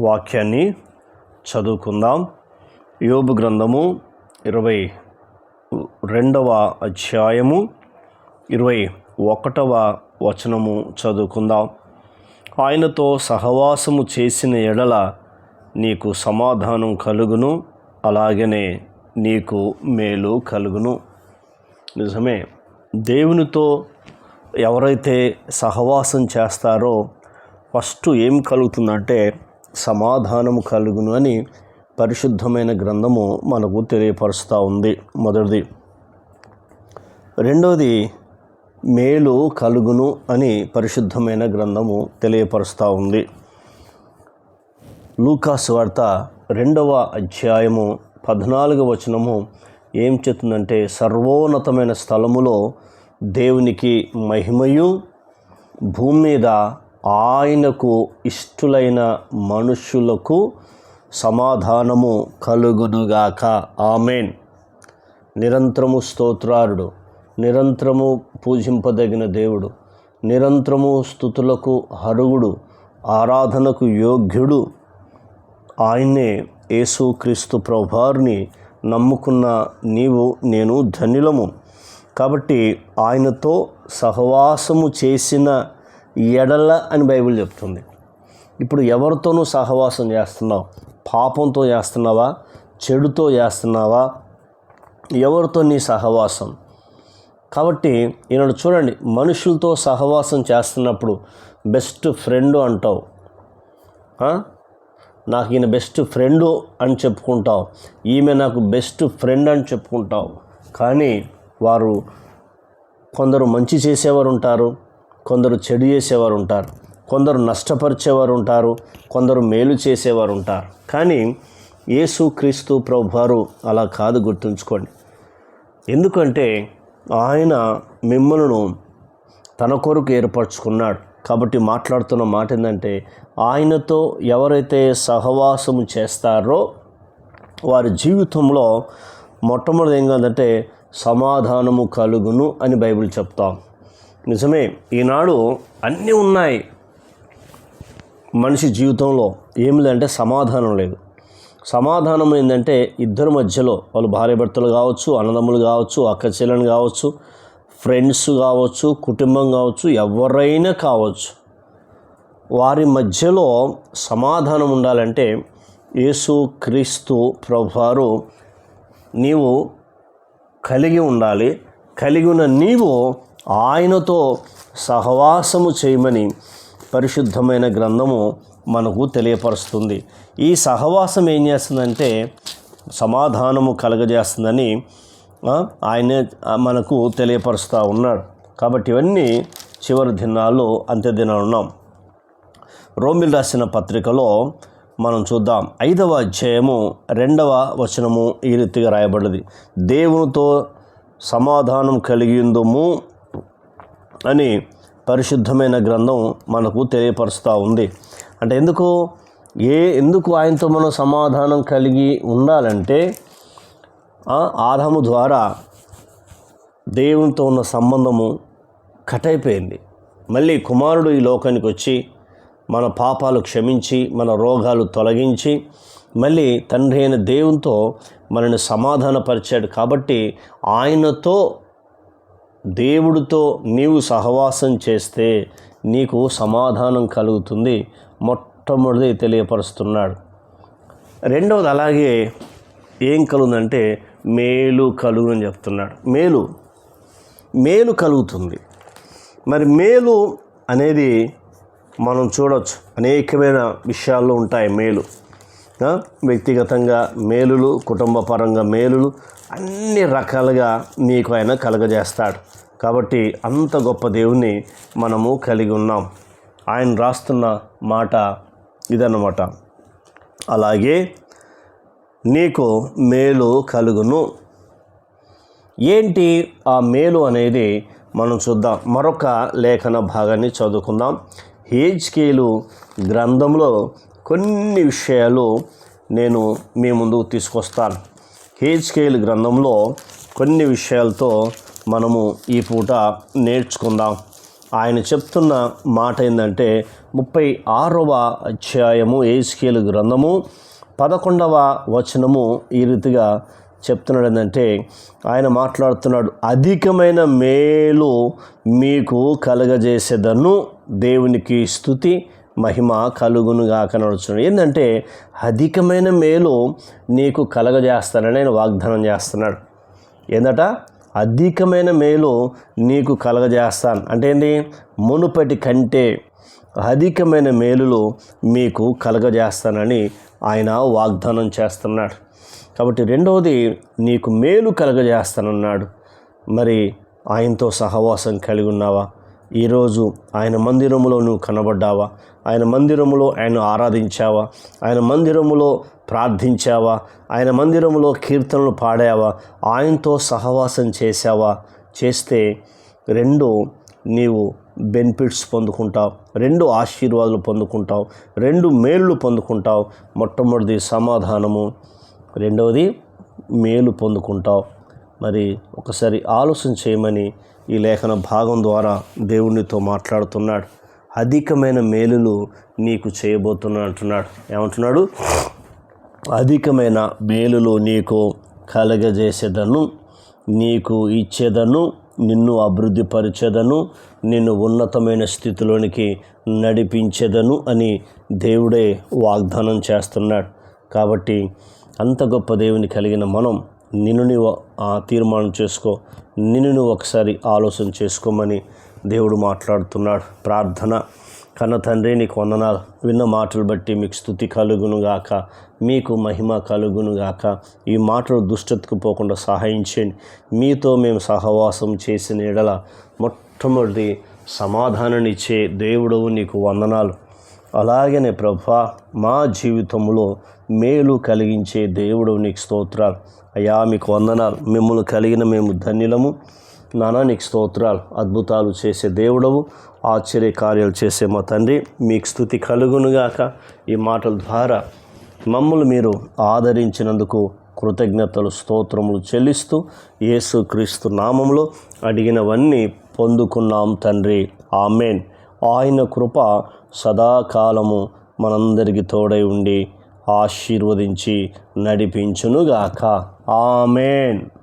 వాక్యాన్ని చదువుకుందాం. యోబు గ్రంథము ఇరవై రెండవ అధ్యాయము ఇరవై ఒకటవ వచనము చదువుకుందాం. ఆయనతో సహవాసము చేసిన ఎడల నీకు సమాధానం కలుగును అలాగనే నీకు మేలు కలుగును. నిజమే దేవునితో ఎవరైతే సహవాసం చేస్తారో ఫస్ట్ ఏం కలుగుతుందంటే సమాధానము కలుగును అని పరిశుద్ధమైన గ్రంథము మనకు తెలియపరుస్తూ ఉంది. మొదటిది రెండవది మేలు కలుగును అని పరిశుద్ధమైన గ్రంథము తెలియపరుస్తూ ఉంది. లూకాస్ వార్త రెండవ అధ్యాయము పద్నాలుగవ వచనము ఏం చెప్తుందంటే సర్వోన్నతమైన స్థలములో దేవునికి మహిమయు భూమి మీద ఆయనకు ఇష్టులైన మనుషులకు సమాధానము కలుగునుగాక. ఆమెన్. నిరంతరము స్తోత్రారుడు. నిరంతరము పూజింపదగిన దేవుడు. నిరంతరము స్థుతులకు హరుగుడు. ఆరాధనకు యోగ్యుడు. ఆయన్నే యేసుక్రీస్తు ప్రభువారిని నమ్ముకున్న నీవు నేను ధన్యులము. కాబట్టి ఆయనతో సహవాసము చేసిన ఎడల అని బైబిల్ చెప్తుంది. ఇప్పుడు ఎవరితోనూ సహవాసం చేస్తున్నావు? పాపంతో చేస్తున్నావా? చెడుతో చేస్తున్నావా? ఎవరితో నీ సహవాసం? కాబట్టి ఈనాడు చూడండి మనుషులతో సహవాసం చేస్తున్నప్పుడు బెస్ట్ ఫ్రెండ్ అంటావు. నాకు ఈయన బెస్ట్ ఫ్రెండు అని చెప్పుకుంటావు. ఈమె నాకు బెస్ట్ ఫ్రెండ్ అని చెప్పుకుంటావు. కానీ వారు కొందరు మంచి చేసేవారు ఉంటారు కొందరు చెడు చేసేవారు ఉంటారు కొందరు నష్టపరిచేవారు ఉంటారు కొందరు మేలు చేసేవారు ఉంటారు కానీ యేసు క్రీస్తు ప్రభువారు అలా కాదు గుర్తుంచుకోండి. ఎందుకంటే ఆయన మిమ్మల్ని తన కొరకు ఏర్పరచుకున్నాడు. కాబట్టి మాట్లాడుతున్న మాట ఏంటంటే ఆయనతో ఎవరైతే సహవాసం చేస్తారో వారి జీవితంలో మొట్టమొదటి ఏం కాదంటే సమాధానము కలుగును అని బైబిల్ చెప్తాం. నిజమే ఈనాడు అన్నీ ఉన్నాయి. మనిషి జీవితంలో ఏమి లేదంటే సమాధానం లేదు. సమాధానం ఏంటంటే ఇద్దరి మధ్యలో వాళ్ళు భార్యాభర్తలు కావచ్చు అన్నదమ్ములు కావచ్చు అక్క చెల్లెలు కావచ్చు ఫ్రెండ్స్ కావచ్చు కుటుంబం కావచ్చు ఎవరైనా కావచ్చు. వారి మధ్యలో సమాధానం ఉండాలంటే యేసు క్రీస్తు ప్రభువారు నీవు కలిగి ఉండాలి. కలిగి ఉన్న నీవు ఆయనతో సహవాసము చేయమని పరిశుద్ధమైన గ్రంథము మనకు తెలియపరుస్తుంది. ఈ సహవాసం ఏం చేస్తుందంటే సమాధానము కలగజేస్తుందని ఆయనే మనకు తెలియపరుస్తూ ఉన్నాడు. కాబట్టి ఇవన్నీ చివరి దినాల్లో అంత్య దినాలు ఉన్నాం. రోమిల్ రాసిన పత్రికలో మనం చూద్దాం. ఐదవ అధ్యాయము రెండవ వచనము ఈ రీతిగా రాయబడ్డది. దేవునితో సమాధానం కలిగిందుము అని పరిశుద్ధమైన గ్రంథం మనకు తెలియపరుస్తూ ఉంది. అంటే ఎందుకు? ఏ ఎందుకు ఆయనతో మనం సమాధానం కలిగి ఉండాలంటే ఆ, ఆదాము ద్వారా దేవునితో ఉన్న సంబంధము కట్ అయిపోయింది మళ్ళీ కుమారుడు ఈ లోకానికి వచ్చి మన పాపాలు క్షమించి మన రోగాలు తొలగించి మళ్ళీ తండ్రి అయిన దేవునితో మనల్ని సమాధానపరిచాడు. కాబట్టి ఆయనతో దేవుడితో నీవు సహవాసం చేస్తే నీకు సమాధానం కలుగుతుంది మొట్టమొదటి తెలియపరుస్తున్నాడు. రెండవది అలాగే ఏం కలుగుందంటే మేలు కలుగుని చెప్తున్నాడు. మేలు మేలు కలుగుతుంది. మరి మేలు అనేది మనం చూడవచ్చు అనేకమైన విషయాల్లో ఉంటాయి మేలు. వ్యక్తిగతంగా మేలులు కుటుంబపరంగా మేలులు అన్ని రకాలుగా నీకు ఆయన కలగజేస్తాడు. కాబట్టి అంత గొప్ప దేవుణ్ణి మనము కలిగి ఉన్నాం. ఆయన రాస్తున్న మాట ఇదన్నమాట. అలాగే నీకు మేలు కలుగును. ఏంటి ఆ మేలు అనేది? మనం చూద్దాం. మరొక లేఖన భాగాన్ని చదువుకుందాం. హేజ్కేలు గ్రంథంలో కొన్ని విషయాలు నేను మీ ముందుకు తీసుకొస్తాను. హేజ్కేలు గ్రంథంలో కొన్ని విషయాలతో మనము ఈ పూట నేర్చుకుందాం. ఆయన చెప్తున్న మాట ఏంటంటే ముప్పై ఆరవ అధ్యాయము ఏజ్కేల్ గ్రంథము పదకొండవ వచనము ఈ రీతిగా చెప్తున్నాడు ఏంటంటే ఆయన మాట్లాడుతున్నాడు అధికమైన మేలు మీకు కలగజేసేదను దేవునికి స్థుతి మహిమ కలుగునుగా నడుచున్నాడు ఏంటంటే అధికమైన మేలు నీకు కలగజేస్తానని ఆయన వాగ్దానం చేస్తున్నాడు. ఏందట? అధికమైన మేలు నీకు కలగజేస్తాను. అంటే ఏంటి మునుపటి కంటే అధికమైన మేలులు మీకు కలగజేస్తానని ఆయన వాగ్దానం చేస్తున్నాడు. కాబట్టి రెండవది నీకు మేలు కలగజేస్తానన్నాడు. మరి ఆయనతో సహవాసం కలిగి ఉన్నావా? ఈరోజు ఆయన మందిరములో నువ్వు కనబడ్డావా? ఆయన మందిరములో ఆయన ఆరాధించావా? ఆయన మందిరములో ప్రార్థించావా? ఆయన మందిరములో కీర్తనలు పాడావా? ఆయనతో సహవాసం చేశావా? చేస్తే రెండు నీవు బెనిఫిట్స్ పొందుకుంటావు. రెండు ఆశీర్వాదాలు పొందుకుంటావు. రెండు మేళ్ళు పొందుకుంటావు. మొట్టమొదటిది సమాధానము. రెండవది మేలు పొందుకుంటావు. మరి ఒకసారి ఆలోచన చేయమని ఈ లేఖన భాగం ద్వారా దేవునితో మాట్లాడుతున్నాడు. అధికమైన మేలులు నీకు చేయబోతున్నా అంటున్నాడు. ఏమంటున్నాడు? అధికమైన మేలులు నీకు కలగజేసేదను నీకు ఇచ్చేదను నిన్ను అభివృద్ధిపరిచేదను నిన్ను ఉన్నతమైన స్థితిలోనికి నడిపించేదను అని దేవుడే వాగ్దానం చేస్తున్నాడు. కాబట్టి అంత గొప్ప దేవుని కలిగిన మనం నిన్ను నీవు తీర్మానం చేసుకో నిన్ను నువ్వు ఒకసారి ఆలోచన చేసుకోమని దేవుడు మాట్లాడుతున్నాడు. ప్రార్థన కన్న తండ్రి నీకు వందనాలు. విన్న మాటలు బట్టి మీకు స్థుతి కలుగును గాక మీకు మహిమ కలుగునుగాక ఈ మాటలు దుష్టతకు పోకుండా సహాయం చేయండి. మీతో మేము సహవాసం చేసిన ఎడల మొట్టమొదటి సమాధానాన్నిచ్చే దేవుడవు నీకు వందనాలు. అలాగనే ప్రభా మా జీవితంలో మేలు కలిగించే దేవుడు నీకు స్తోత్రాలు. అయ్యా మీకు వందనాలు. మిమ్మల్ని కలిగిన మేము ధన్యులము. నానా నీకు స్తోత్రాలు. అద్భుతాలు చేసే దేవుడవు. ఆశ్చర్య కార్యాలు చేసే మా తండ్రి. మీకు స్థుతి కలుగునుగాక. ఈ మాటల ద్వారా మమ్మల్ని మీరు ఆదరించినందుకు కృతజ్ఞతలు స్తోత్రములు చెల్లిస్తూ యేసు క్రీస్తు నామంలో అడిగినవన్నీ పొందుకున్నాం తండ్రి. ఆమెన్. ఆయన కృప సదాకాలము మనందరికీ తోడై ఉండి ఆశీర్వదించి నడిపించునుగాక. ఆమెన్.